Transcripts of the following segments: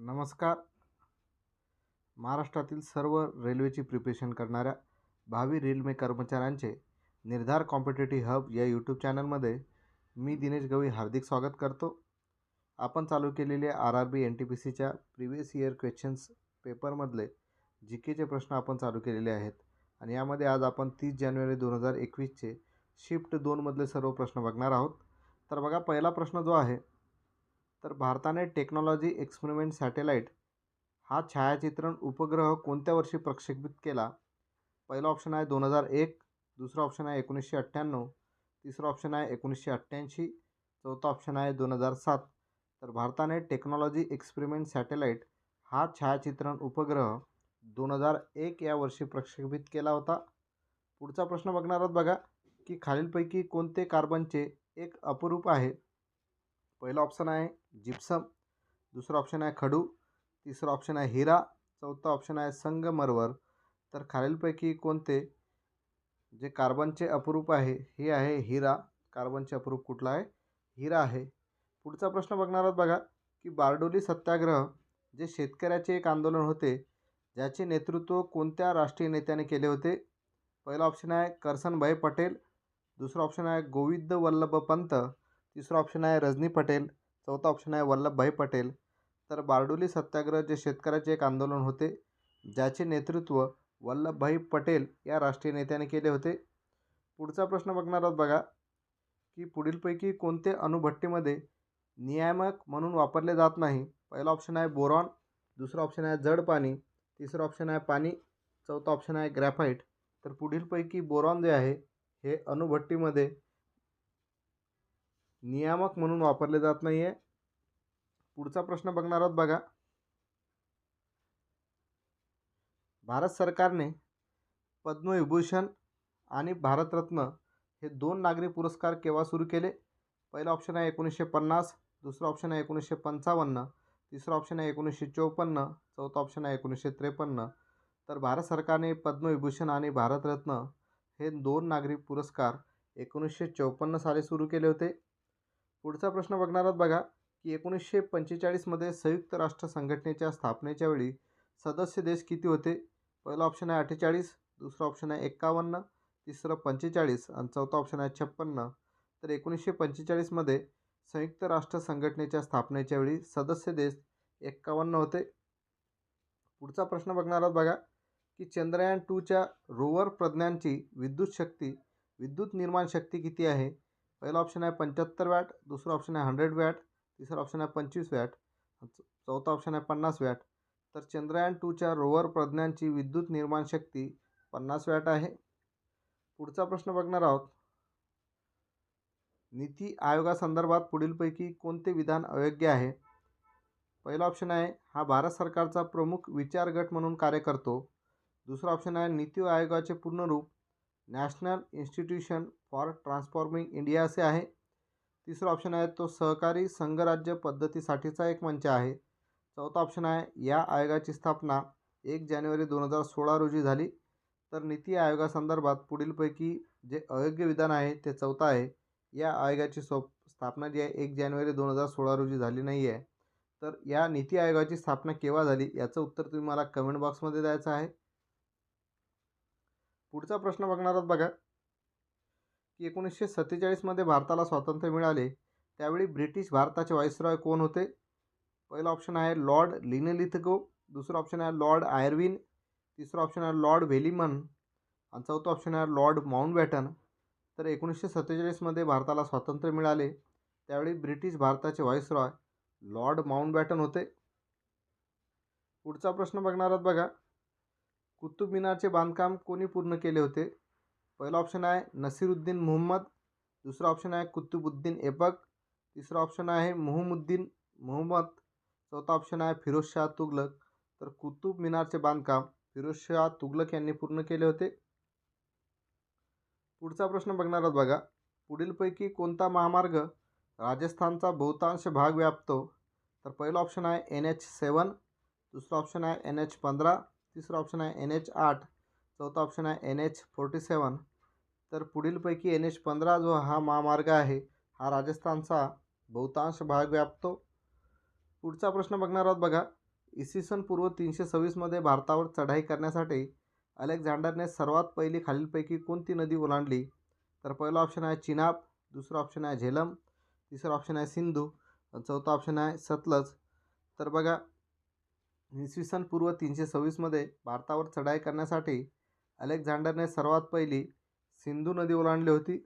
नमस्कार. महाराष्ट्रातील सर्व रेल्वेची प्रिपरेशन करणाऱ्या भावी रेल्वे कर्मचाऱ्यांचे निर्धार कॉम्पिटेटिव्ह हब या यूट्यूब चॅनलमध्ये मी दिनेश गवई हार्दिक स्वागत करतो. आपण चालू केलेले R R B N T P सीच्या प्रिवियस इयर क्वेश्चन्स पेपरमधले जी केचे प्रश्न आपण चालू केलेले आहेत आणि यामध्ये आज आपण तीस जानेवारी दोन हजार एकवीसचे शिफ्ट दोनमधले सर्व प्रश्न बघणार आहोत. तर बघा पहिला प्रश्न जो आहे तर भारताने टेक्नॉलॉजी एक्सपेरिमेंट सॅटेलाईट हा छायाचित्रण उपग्रह कोणत्या वर्षी प्रक्षेपित केला? पहिला ऑप्शन आहे दोन हजार एक दुसरा ऑप्शन आहे एकोणीसशे अठ्ठ्याण्णव तिसरा ऑप्शन आहे एकोणीसशे अठ्ठ्याऐंशी चौथा ऑप्शन आहे दोन हजार सात. तर भारताने टेक्नॉलॉजी एक्सपेरिमेंट सॅटेलाईट हा छायाचित्रण उपग्रह दोन हजार एक या वर्षी प्रक्षेपित केला होता. पुढचा प्रश्न बघणार आहोत बघा की खालीलपैकी कोणते कार्बनचे एक अपरूप आहे? पहिला ऑप्शन आहे जिप्सम दुसरा ऑप्शन आहे खडू तिसरा ऑप्शन आहे हिरा चौथा ऑप्शन आहे संगमरवर. तर खालीलपैकी कोणते जे कार्बनचे अपरूप आहे हे आहे हिरा. कार्बनचे अपरूप कुठला आहे? हिरा आहे. पुढचा प्रश्न बघणार आहोत बघा की बारडोली सत्याग्रह जे शेतकऱ्याचे एक आंदोलन होते ज्याचे नेतृत्व कोणत्या राष्ट्रीय नेत्याने केले होते? पहिला ऑप्शन आहे करसनभाई पटेल दुसरा ऑप्शन आहे गोविंद वल्लभ पंत तिसरा ऑप्शन आहे रजनी पटेल. चौथा ऑप्शन आहे वल्लभभाई पटेल. तर बारडोली सत्याग्रह जे शेतकऱ्याचे एक आंदोलन होते ज्याचे नेतृत्व वल्लभभाई पटेल या राष्ट्रीय नेत्याने केले होते. पुढचा प्रश्न बघणार आहोत बघा की पुढीलपैकी कोणते अणुभट्टीमध्ये नियामक म्हणून वापरले जात नाही? पहिला ऑप्शन आहे बोरॉन दुसरा ऑप्शन आहे जड पाणी तिसरं ऑप्शन आहे पाणी चौथा ऑप्शन आहे ग्रॅफाईट तर पुढीलपैकी बोरॉन जे आहे हे अणुभट्टीमध्ये नियामक म्हणून वापरले जात नाही आहे पुढचा प्रश्न बघणार आहोत बघा. भारत सरकारने पद्मविभूषण आणि भारतरत्न हे दोन नागरी पुरस्कार केव्हा सुरू केले? पहिला ऑप्शन आहे एकोणीसशे पन्नास दुसरा ऑप्शन आहे एकोणीसशे पंचावन्न तिसरा ऑप्शन आहे एकोणीसशे चौपन्न चौथा ऑप्शन आहे एकोणीसशे त्रेपन्न. तर भारत सरकारने पद्मविभूषण आणि भारतरत्न हे दोन नागरी पुरस्कार एकोणीसशे चौपन्न साली सुरू केले होते. पुढचा प्रश्न बघणार आहोत बघा की एकोणीसशे पंचेचाळीसमध्ये संयुक्त राष्ट्र संघटनेच्या स्थापनेच्या वेळी सदस्य देश किती होते? पहिला ऑप्शन आहे अठ्ठेचाळीस दुसरा ऑप्शन आहे एक्कावन्न तिसरं पंचेचाळीस आणि चौथा ऑप्शन आहे छप्पन्न. तर एकोणीसशे पंचेचाळीसमध्ये संयुक्त राष्ट्र संघटनेच्या स्थापनेच्या वेळी सदस्य देश एक्कावन्न होते. पुढचा प्रश्न बघणार आहोत बघा की चंद्रयान टूच्या रोवर प्रज्ञांची विद्युत शक्ती विद्युत निर्माण शक्ती किती आहे? पहिला ऑप्शन आहे पंच्याहत्तर वॅट दुसरा ऑप्शन आहे हंड्रेड वॅट तिसरा ऑप्शन आहे पंचवीस वॅट चौथा ऑप्शन आहे पन्नास वॅट तर चंद्रयान टूच्या रोवर प्रज्ञांची विद्युत निर्माण शक्ती पन्नास वॅट आहे. पुढचा प्रश्न बघणार आहोत. नीती आयोगासंदर्भात पुढीलपैकी कोणते विधान अयोग्य आहे? पहिला ऑप्शन आहे हा भारत सरकारचा प्रमुख विचार गट म्हणून कार्य करतो. दुसरा ऑप्शन आहे नीती आयोगाचे पूर्ण रूप national institution for transforming India असे आहे. तिसरा ऑप्शन आहे तो सहकारी संघराज्य पद्धतीसाठीचा एक मंच आहे. चौथा ऑप्शन आहे या आयोगाची स्थापना एक जानेवारी दोन हजार सोळा रोजी झाली. तर नीती आयोगासंदर्भात पुढीलपैकी जे अयोग्य विधान आहे ते चौथा आहे. या आयोगाची स्व स्थापना जी आहे एक जानेवारी दोन हजार सोळा रोजी झाली नाही आहे. तर या नीती आयोगाची स्थापना केव्हा झाली याचं उत्तर तुम्ही मला कमेंट बॉक्समध्ये द्यायचं आहे. पुढचा प्रश्न बघणार आहोत बघा. की एकोणीसशे सत्तेचाळीसमध्ये भारताला स्वातंत्र्य मिळाले त्यावेळी ब्रिटिश भारताचे व्हाईसरॉय कोण होते? पहिला ऑप्शन आहे लॉर्ड लिनेलिथगो दुसरा ऑप्शन आहे लॉर्ड आयर्विन तिसरा ऑप्शन आहे लॉर्ड व्हेलिमन आणि चौथा ऑप्शन आहे लॉर्ड माउंटबॅटन तर एकोणीसशे सत्तेचाळीसमध्ये भारताला स्वातंत्र्य मिळाले त्यावेळी ब्रिटिश भारताचे व्हाईसरॉय लॉर्ड माउंटबॅटन होते. पुढचा प्रश्न बघणार आहोत बघा. कुतुब मिनारचे बांधकाम कोणी पूर्ण केले होते? पहिला ऑप्शन आहे नसीरुद्दीन मोहम्मद दुसरा ऑप्शन आहे कुतुबुद्दीन ऐबक तिसरा ऑप्शन आहे मोहम्मुद्दीन मोहम्मद चौथा ऑप्शन आहे फिरोजशाह तुगलक. तर कुतुब मिनारचे बांधकाम फिरोजशाह तुगलक यांनी पूर्ण केले होते? पुढचा प्रश्न बघणार आहोत बघा. पुढीलपैकी कोणता महामार्ग राजस्थानचा बहुतांश भाग व्यापतो? तर पहिला ऑप्शन आहे एन एच सेवन दुसरा ऑप्शन आहे एन एच पंधरा तिसरा ऑप्शन आहे एन एच आठ. चौथा ऑप्शन आहे एन एच फोर्टी सेवन तर पुढीलपैकी एन एच पंधरा जो हा महामार्ग आहे हा राजस्थानचा बहुतांश भाग व्यापतो. पुढचा प्रश्न बघणार आहोत बघा. इसवी सन पूर्व तीनशे सव्वीसमध्ये भारतावर चढाई करण्यासाठी अलेक्झांडरने सर्वात पहिली खालीलपैकी कोणती नदी ओलांडली? तर पहिला ऑप्शन आहे चिनाब दुसरा ऑप्शन आहे झेलम तिसरा ऑप्शन आहे सिंधू चौथा ऑप्शन आहे सतलज. तर बघा इसवी सन पूर्व तीनशे सव्वीसमध्ये भारतावर चढाई करण्यासाठी अलेक्झांडरने सर्वात पहिली सिंधू नदी ओलांडली होती.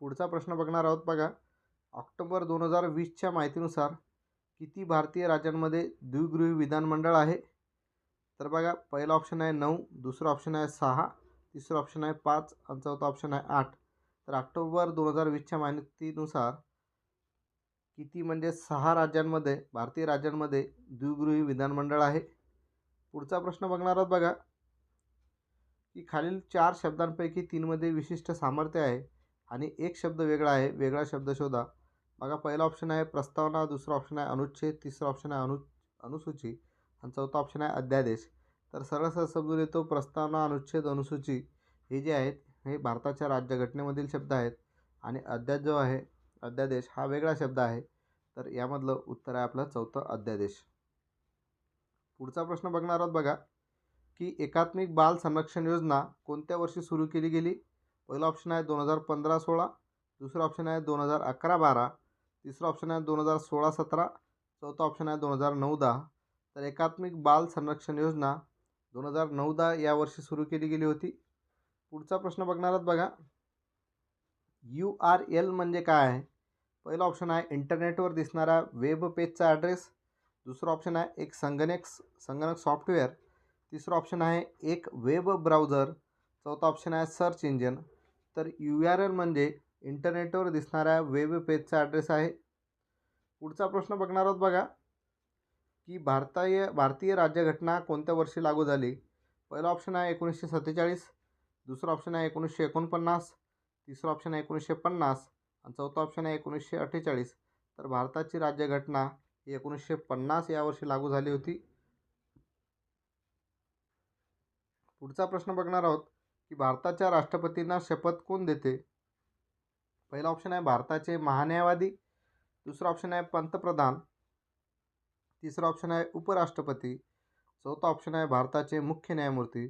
पुढचा प्रश्न बघणार आहोत बघा. ऑक्टोबर दोन हजार वीसच्या माहितीनुसार किती भारतीय राज्यांमध्ये द्विगृही विधानमंडळ आहे? तर बघा पहिला ऑप्शन आहे नऊ दुसरा ऑप्शन आहे सहा तिसरा ऑप्शन आहे पाच आणि चौथा ऑप्शन आहे आठ. तर ऑक्टोबर दोन हजार वीसच्या माहितीनुसार किती म्हणजे सहा राज्यांमध्ये भारतीय राज्यांमध्ये द्विगृही विधानमंडळ आहे. पुढचा प्रश्न बघणार आहोत बघा की खालील चार शब्दांपैकी तीनमध्ये विशिष्ट सामर्थ्य आहे आणि एक शब्द वेगळा आहे वेगळा शब्द शोधा. बघा पहिला ऑप्शन आहे प्रस्तावना दुसरा ऑप्शन आहे अनुच्छेद तिसरा ऑप्शन आहे अनु अनुसूची आणि चौथा ऑप्शन आहे अध्यादेश. तर सरळ सरळ समजून येतो प्रस्तावना अनुच्छेद अनुसूची हे जे आहेत हे भारताच्या राज्यघटनेमधील शब्द आहेत आणि अध्यादेश जो आहे अध्यादेश हा वेगळा शब्द आहे. तर यामधलं उत्तर आहे आपलं चौथं अध्यादेश. पुढचा प्रश्न बघणार आहोत बघा की एकात्मिक बाल संरक्षण योजना कोणत्या वर्षी सुरू केली गेली? पहिला ऑप्शन आहे दोन हजार पंधरा सोळा दुसरा ऑप्शन आहे दोन हजार अकरा बारा तिसरा ऑप्शन आहे दोन हजार सोळा सतरा चौथा ऑप्शन आहे दोन हजार नऊ दहा. तर एकात्मिक बाल संरक्षण योजना दोन हजार नऊ दहा या वर्षी सुरू केली गेली होती. पुढचा प्रश्न बघणार आहोत बघा यू आर एल म्हणजे काय आहे? पहिला ऑप्शन आहे इंटरनेटवर दिसणारा वेब पेजचा ॲड्रेस. दुसरा ऑप्शन आहे एक संगणक संगणक सॉफ्टवेअर. तिसरा ऑप्शन आहे एक वेब ब्राउझर. चौथा ऑप्शन आहे सर्च इंजन. तर यू आर एल म्हणजे इंटरनेटवर दिसणाऱ्या वेब पेजचा ॲड्रेस आहे. पुढचा प्रश्न बघणार आहोत बघा की भारतीय भारतीय राज्यघटना कोणत्या वर्षी लागू झाली? पहिला ऑप्शन आहे एकोणीसशे सत्तेचाळीस. दुसरा ऑप्शन आहे एकोणीसशे एकोणपन्नास. तिसरा ऑप्शन आहे एकोणीसशे पन्नास. आणि चौथा ऑप्शन आहे एकोणीसशे अठ्ठेचाळीस. तर भारताची राज्यघटना ही एकोणीसशे पन्नास या वर्षी लागू झाली होती. पुढचा प्रश्न बघणार आहोत की भारताच्या राष्ट्रपतींना शपथ कोण देते? पहिला ऑप्शन आहे भारताचे महान्यायवादी. दुसरा ऑप्शन आहे पंतप्रधान. तिसरा ऑप्शन आहे उपराष्ट्रपती. चौथा ऑप्शन आहे भारताचे मुख्य न्यायमूर्ती.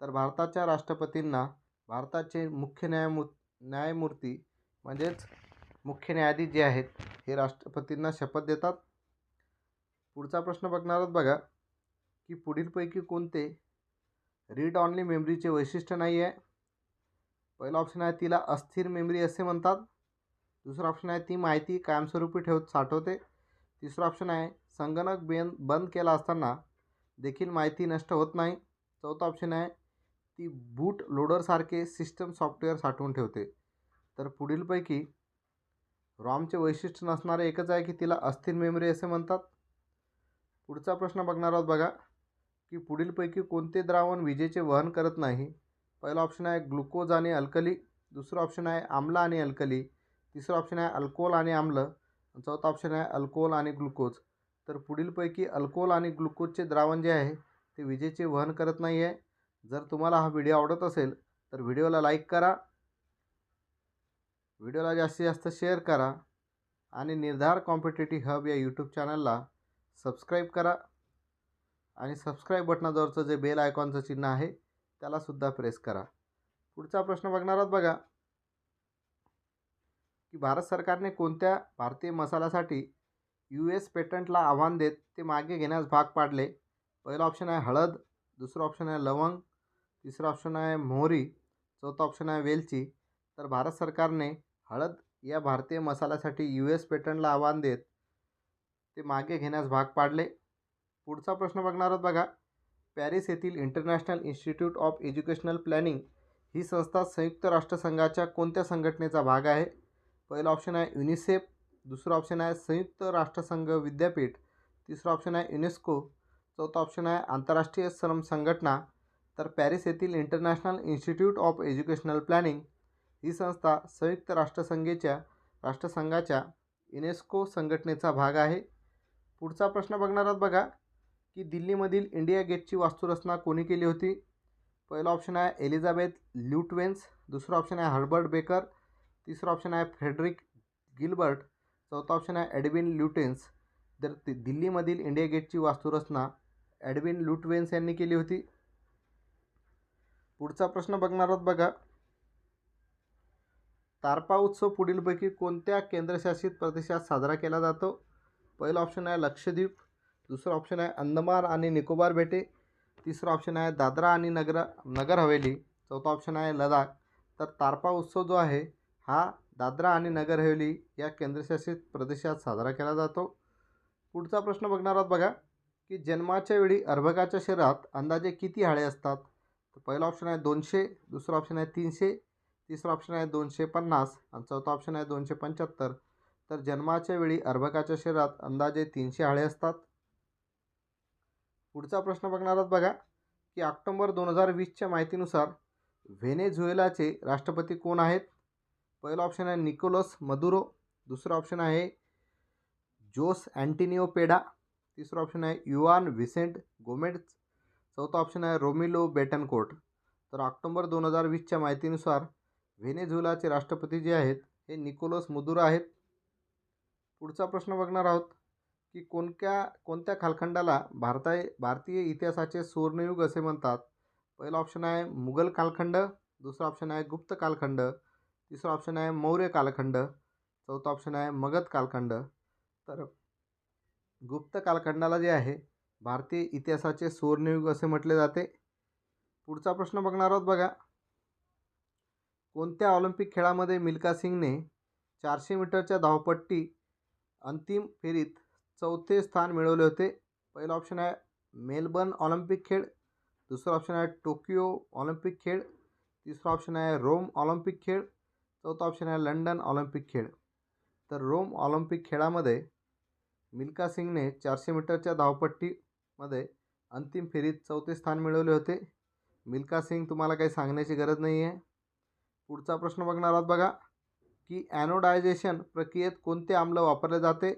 तर भारताच्या राष्ट्रपतींना भारताचे मुख्य न्यायमू न्यायमूर्ती म्हणजेच मुख्य न्यायाधीश जे आहेत हे राष्ट्रपतींना शपथ देतात. पुढचा प्रश्न बघणार आहोत बघा की पुढीलपैकी कोणते? रीड ऑनली मेमरीचे वैशिष्ट्य नाही आहे. पहिला ऑप्शन आहे तिला अस्थिर मेमरी असे म्हणतात. दुसरा ऑप्शन आहे ती माहिती कायमस्वरूपी ठेवत साठवते. तिसरा ऑप्शन आहे संगणक बेन बंद केला असताना देखील माहिती नष्ट होत नाही. चौथा ऑप्शन आहे ती बूट लोडरसारखे सिस्टम सॉफ्टवेअर साठवून ठेवते. तर पुढीलपैकी रॉमचे वैशिष्ट्य नसणारे एकच आहे की तिला अस्थिर मेमरी असे म्हणतात. पुढचा प्रश्न बघणार आहोत बघा की पुढीलपैकी कोणते द्रावण विजेचे वहन करत नाही? पहिला ऑप्शन आहे ग्लुकोज आणि अल्कली दुसरा ऑप्शन आहे आम्ल आणि अल्कली तिसरा ऑप्शन आहे अल्कोल आणि आम्ल चौथा ऑप्शन आहे अल्कोहोल आणि ग्लुकोज तर पुढीलपैकी अल्कोहोल आणि ग्लुकोजचे द्रावण जे आहे ते विजेचे वहन करत नाही आहे जर तुम्हाला हा व्हिडिओ आवडत असेल तर व्हिडिओला लाईक करा. व्हिडिओला जास्तीत जास्त शेअर करा आणि निर्धार कॉम्पिटेटिव्ह हब या यूट्यूब चॅनलला सबस्क्राईब करा. आणि सबस्क्राईब बटनाजवळचं जे बेल आयकॉनचं चिन्ह आहे त्यालासुद्धा प्रेस करा. पुढचा प्रश्न बघणार आहोत बघा. की भारत सरकारने कोणत्या भारतीय मसाल्यासाठी यू एस पेटंटला आव्हान देत ते मागे घेण्यास भाग पाडले? पहिला ऑप्शन आहे हळद दुसरा ऑप्शन आहे लवंग तिसरा ऑप्शन आहे मोहरी चौथा ऑप्शन आहे वेलची. तर भारत सरकारने हळद या भारतीय मसाल्यासाठी यू एस पेटंटला आव्हान देत ते मागे घेण्यास भाग पाडले. पुढचा प्रश्न बघणार आहोत बघा. पॅरिस येथील international institute of educational planning ही संस्था संयुक्त राष्ट्रसंघाच्या कोणत्या संघटनेचा भाग आहे? पहिला ऑप्शन आहे युनिसेफ दुसरा ऑप्शन आहे संयुक्त राष्ट्रसंघ विद्यापीठ तिसरा ऑप्शन आहे युनेस्को चौथा ऑप्शन आहे आंतरराष्ट्रीय श्रम संघटना. तर पॅरिस येथील international institute of educational planning ही संस्था संयुक्त राष्ट्रसंघेच्या राष्ट्रसंघाच्या युनेस्को संघटनेचा भाग आहे. पुढचा प्रश्न बघणार आहोत बघा की दिल्लीमधील इंडिया गेटची वास्तुरचना कोणी केली होती? पहिला ऑप्शन आहे एलिझाबेथ ल्युटवेन्स दुसरा ऑप्शन आहे हर्बर्ट बेकर तिसरा ऑप्शन आहे फ्रेडरिक गिलबर्ट चौथा ऑप्शन आहे ॲडविन ल्युटेन्स तर ते दिल्लीमधील इंडिया गेटची वास्तुरचना ॲडविन लुटवेन्स यांनी केली होती. पुढचा प्रश्न बघणार आहोत बघा तारपा उत्सव पुढीलपैकी कोणत्या केंद्रशासित प्रदेशात साजरा केला जातो? पहिला ऑप्शन आहे लक्षद्वीप. दुसरा ऑप्शन आहे अंदमान आणि निकोबार बेटे. तिसरा ऑप्शन आहे दादरा आणि नगर नगर हवेली. चौथा ऑप्शन आहे लडाख. तर तारपा उत्सव जो आहे हा दादरा आणि नगर हवेली या केंद्रशासित प्रदेशात साजरा केला जातो. पुढचा प्रश्न बघणार आहोत बघा की जन्माच्या वेळी अर्भकाच्या शरीरात अंदाजे किती हाळे असतात? तर पहिला ऑप्शन आहे दोनशे दुसरा ऑप्शन आहे तीनशे तिसरा ऑप्शन आहे दोनशे पन्नास आणि चौथा ऑप्शन आहे दोनशे पंच्याहत्तर. तर जन्माच्या वेळी अर्भकाच्या शरीरात अंदाजे तीनशे आळे असतात. पुढचा प्रश्न बघणार आहोत बघा की ऑक्टोंबर दोन हजार वीसच्या माहितीनुसार व्हेनेझुएलाचे राष्ट्रपती कोण आहेत? पहिला ऑप्शन आहे निकोलस मदुरो दुसरा ऑप्शन आहे जोस अँटिनिओ पेडा तिसरा ऑप्शन आहे युआन व्हिसेंट गोमेड्स चौथा ऑप्शन आहे रोमिलो बेटनकोट तर ऑक्टोंबर दोन हजार वीसच्या माहितीनुसार व्हेनेझुएलाचे राष्ट्रपती जे आहेत हे निकोलस मदुरो आहेत. पुढचा प्रश्न बघणार आहोत की कोणत्या कोणत्या कालखंडाला भारता भारतीय इतिहासाचे सुवर्णयुग असे म्हणतात? पहिला ऑप्शन आहे मुघल कालखंड दुसरा ऑप्शन आहे गुप्त कालखंड तिसरा ऑप्शन आहे मौर्य कालखंड चौथा ऑप्शन आहे मगध कालखंड. तर गुप्त कालखंडाला जे आहे भारतीय इतिहासाचे सुवर्णयुग असे म्हटले जाते. पुढचा प्रश्न बघणार आहोत बघा कोणत्या ऑलिम्पिक खेळामध्ये मिल्खा सिंगने चारशे मीटरच्या धावपट्टी अंतिम फेरीत चौथे स्थान मिळवले होते? पहिला ऑप्शन आहे मेलबर्न ऑलिम्पिक खेळ दुसरा ऑप्शन आहे टोकियो ऑलिम्पिक खेळ तिसरा ऑप्शन आहे रोम ऑलिम्पिक खेळ चौथा ऑप्शन आहे लंडन ऑलिम्पिक खेळ. तर रोम ऑलिम्पिक खेळामध्ये मिल्खा सिंगने चारशे मीटरच्या धावपट्टीमध्ये अंतिम फेरीत चौथे स्थान मिळवले होते. मिल्खा सिंग तुम्हाला काही सांगण्याची गरज नाही आहे पुढचा प्रश्न बघणार आहोत बघा की ॲनोडायझेशन प्रक्रियेत कोणते आम्ल वापरले जाते?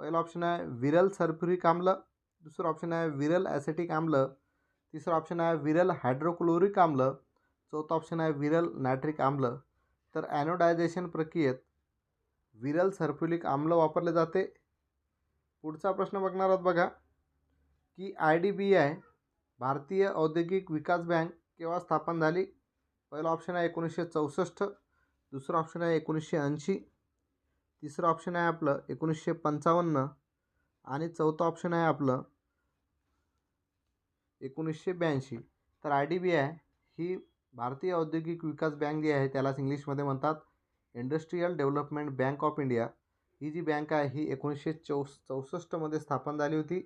पहिला ऑप्शन आहे विरल सल्फ्युरिक आम्ल दुसरं ऑप्शन आहे विरल ॲसेटिक आम्ल तिसरं ऑप्शन आहे विरल हायड्रोक्लोरिक आम्ल चौथा ऑप्शन आहे विरल नायट्रिक आम्ल. तर ॲनोडायझेशन प्रक्रियेत विरल सल्फ्युरिक आम्ल वापरले जाते. पुढचा प्रश्न बघणार आहोत बघा की आय डी बी आय भारतीय औद्योगिक विकास बँक केव्हा स्थापन झाली? पहिला ऑप्शन आहे एकोणीसशे चौसष्ट दुसरं ऑप्शन आहे एकोणीसशे ऐंशी तिसरं ऑप्शन आहे आपलं एकोणीसशे पंचावन्न आणि चौथं ऑप्शन आहे आपलं एकोणीसशे ब्याऐंशी. तर आय डी बी आय ही भारतीय औद्योगिक विकास बँक जी आहे त्यालाच इंग्लिशमध्ये म्हणतात industrial development bank of India ही जी बँक आहे ही एकोणीसशे चौस चौसष्टमध्ये स्थापन झाली होती.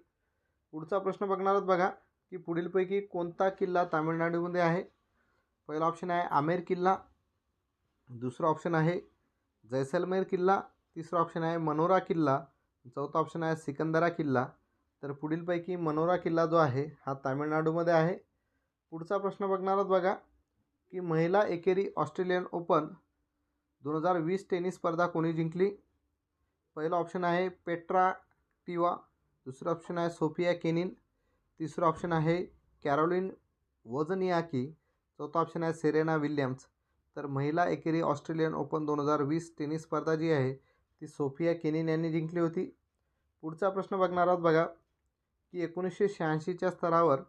पुढचा प्रश्न बघणार आहोत बघा की पुढीलपैकी कोणता किल्ला तामिळनाडूमध्ये आहे? पहिला ऑप्शन आहे आमेर किल्ला. दुसरा ऑप्शन आहे जैसलमेर किल्ला. तिसरा ऑप्शन आहे मनोरा किल्ला. चौथा ऑप्शन आहे सिकंदरा किल्ला. तर पुढीलपैकी मनोरा किल्ला जो आहे हा तामिळनाडूमध्ये आहे. पुढचा प्रश्न बघणार आहोत बघा की महिला एकेरी ऑस्ट्रेलियन ओपन दोन हजार वीस टेनिस स्पर्धा कोणी जिंकली? पहिला ऑप्शन आहे पेट्रा टिवा. दुसरं ऑप्शन आहे सोफिया केनिन. तिसरं ऑप्शन आहे कॅरोलिन वजनियाकी चौथा ऑप्शन आहे सेरेना विल्यम्स तर महिला एकेरी ऑस्ट्रेलियन ओपन दोन हजार वीस टेनिस स्पर्धा जी आहे ती सोफिया केनिन यांनी जिंकली होती. पुढचा प्रश्न बघणार आहोत बघा की एकोणीसशे शहाऐंशीच्या स्तरावर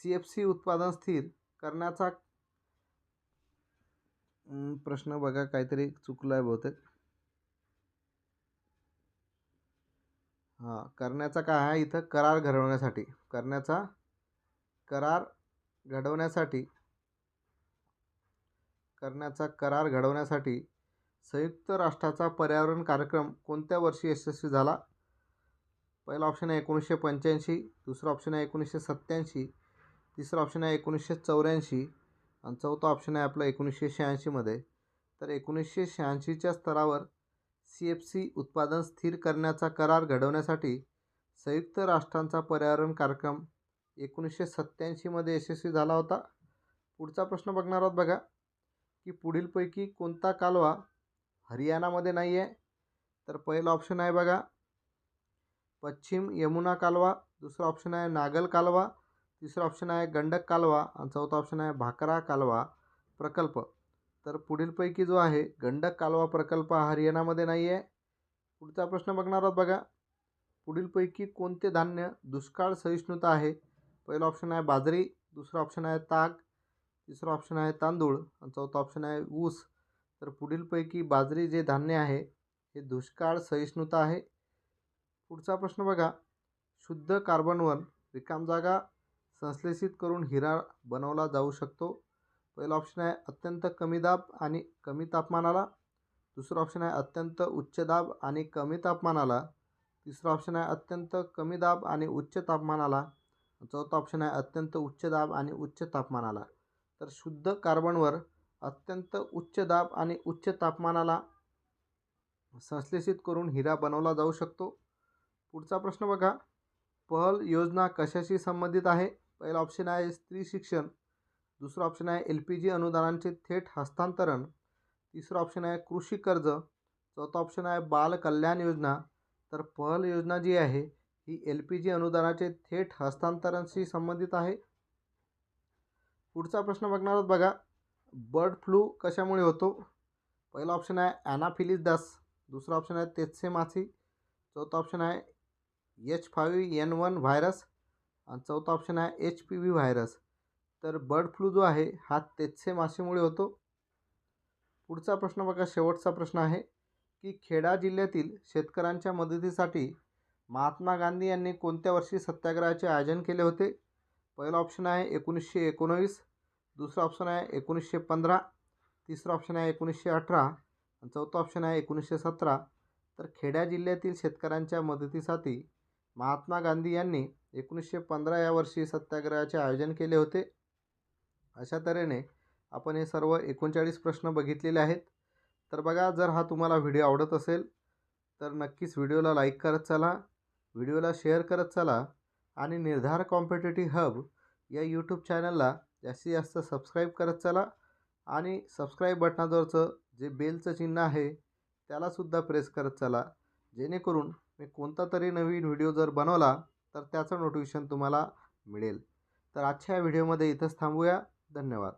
सी एफ सी उत्पादन स्थिर करण्याचा प्रश्न बघा काहीतरी चुकलं आहे बहुतेक. हां करण्याचा काय आहे इथं? करार घडवण्यासाठी. करण्याचा करार घडवण्यासाठी करण्याचा करार घडवण्यासाठी संयुक्त राष्ट्राचा पर्यावरण कार्यक्रम कोणत्या वर्षी यशस्वी झाला? पहिला ऑप्शन आहे एकोणीसशे पंच्याऐंशी दुसरा ऑप्शन आहे एकोणीसशे सत्त्याऐंशी तिसरा ऑप्शन आहे एकोणीसशे चौऱ्याऐंशी आणि चौथा ऑप्शन आहे आपला एकोणीसशे शहाऐंशीमध्ये तर एकोणीसशे शहाऐंशीच्या स्तरावर सी एफ सी उत्पादन स्थिर करण्याचा करार घडवण्यासाठी संयुक्त राष्ट्रांचा पर्यावरण कार्यक्रम एकोणीसशे सत्त्याऐंशीमध्ये यशस्वी झाला होता. पुढचा प्रश्न बघणार आहोत बघा. की पुढीलपैकी कोणता कालवा हरियाणामध्ये नाही आहे तर पहिला ऑप्शन आहे बघा. पश्चिम यमुना कालवा दुसरा ऑप्शन आहे नागल कालवा तिसरा ऑप्शन आहे गंडक कालवा आणि चौथा ऑप्शन आहे भाकरा कालवा प्रकल्प. तर पुढीलपैकी जो आहे गंडक कालवा प्रकल्प हा हरियाणामध्ये नाही आहे पुढचा प्रश्न बघणार आहोत बघा. पुढीलपैकी कोणते धान्य दुष्काळ सहिष्णुता आहे? पहिलं ऑप्शन आहे बाजरी दुसरं ऑप्शन आहे ताग तिसरं ऑप्शन आहे तांदूळ आणि चौथा ऑप्शन आहे ऊस. तर पुढीलपैकी बाजरी जे धान्य आहे हे दुष्काळ सहिष्णुता आहे. पुढचा प्रश्न बघा. शुद्ध कार्बनवर रिकाम जागा संश्लेषित करून हिरा बनवला जाऊ शकतो. पहिला ऑप्शन आहे अत्यंत कमी दाब आणि कमी तापमानाला. दुसरं ऑप्शन आहे अत्यंत उच्च दाब आणि कमी तापमानाला. तिसरं ऑप्शन आहे अत्यंत कमी दाब आणि उच्च तापमानाला. चौथा ऑप्शन आहे अत्यंत उच्च दाब आणि उच्च तापमानाला. तर शुद्ध कार्बनवर अत्यंत उच्च दाब आणि उच्च तापमानाला संश्लेषित करून हिरा बनवला जाऊ शकतो. पुढचा प्रश्न बघा. पहल योजना कशाशी संबंधित आहे? पहिला ऑप्शन आहे स्त्री शिक्षण. दुसरं ऑप्शन आहे एल पी जी अनुदानांचे थेट हस्तांतरण. तिसरं ऑप्शन आहे कृषी कर्ज. चौथा ऑप्शन आहे बाल कल्याण योजना. तर पहल योजना जी आहे ही एल पी जी अनुदानाचे थेट हस्तांतरणशी संबंधित आहे. पुढचा प्रश्न बघणार आहोत बघा. बर्ड फ्लू कशामुळे होतो? पहिला ऑप्शन आहे ॲनाफिलिस डास. दुसरा ऑप्शन आहे तेत्से मासी चौथा ऑप्शन आहे H five N one virus. आणि चौथा ऑप्शन आहे एच पी व्ही व्हायरस. तर बर्ड फ्लू जो आहे हा तेत्से माशीमुळे होतो. पुढचा प्रश्न बघा शेवटचा प्रश्न आहे की खेडा जिल्ह्यातील शेतकऱ्यांच्या मदतीसाठी महात्मा गांधी यांनी कोणत्या वर्षी सत्याग्रहाचे आयोजन केले होते? पहिला ऑप्शन आहे एकोणीसशे एकोणवीस. दुसरा ऑप्शन आहे एकोणीसशे पंधरा तिसरा ऑप्शन आहे एकोणीसशे अठरा आणि चौथा ऑप्शन आहे एकोणीसशे सतरा. तर खेड्या जिल्ह्यातील शेतकऱ्यांच्या मदतीसाठी महात्मा गांधी यांनी एकोणीसशे पंधरा या वर्षी सत्याग्रहाचे आयोजन केले होते. अशा तऱ्हेने आपण हे सर्व एकोणचाळीस प्रश्न बघितलेले आहेत. तर बघा जर हा तुम्हाला व्हिडिओ आवडत असेल तर नक्कीच व्हिडिओला लाईक करत चला व्हिडिओला शेअर करत चला आणि निर्धार कॉम्पिटेटिव्ह हब या यूट्यूब चॅनलला जास्तीत जास्त सबस्क्राईब करत चला. आणि सबस्क्राईब बटनाजवळचं जे बेलचं चिन्ह आहे त्यालासुद्धा प्रेस करत चला. जेणेकरून मी कोणता तरी नवीन व्हिडिओ जर बनवला तर त्याचं नोटिफिकेशन तुम्हाला मिळेल. तर आजच्या व्हिडिओमध्ये इथंच थांबूया. धन्यवाद.